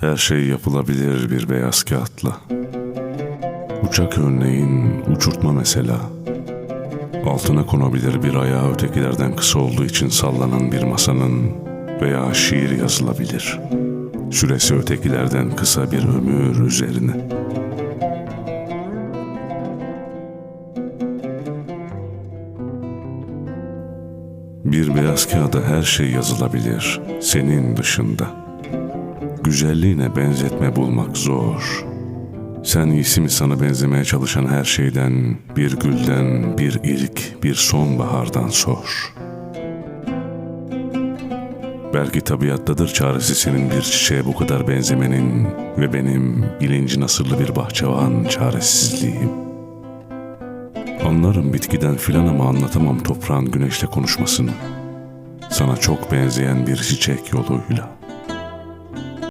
Her şey yapılabilir bir beyaz kağıtla. Uçak örneğin uçurtma mesela. Altına konabilir bir ayağı ötekilerden kısa olduğu için sallanan bir masanın veya şiir yazılabilir. Süresi ötekilerden kısa bir ömür üzerine. Bir beyaz kağıda her şey yazılabilir senin dışında. Güzelliğine benzetme bulmak zor. Sen iyisi mi sana benzemeye çalışan her şeyden, bir gülden, bir ilk, bir sonbahardan sor. Belki tabiattadır çaresi senin bir çiçeğe bu kadar benzemenin ve benim bilinci nasırlı bir bahçıvan çaresizliğim. Anlarım bitkiden filan ama anlatamam toprağın güneşle konuşmasını. Sana çok benzeyen bir çiçek yoluyla.''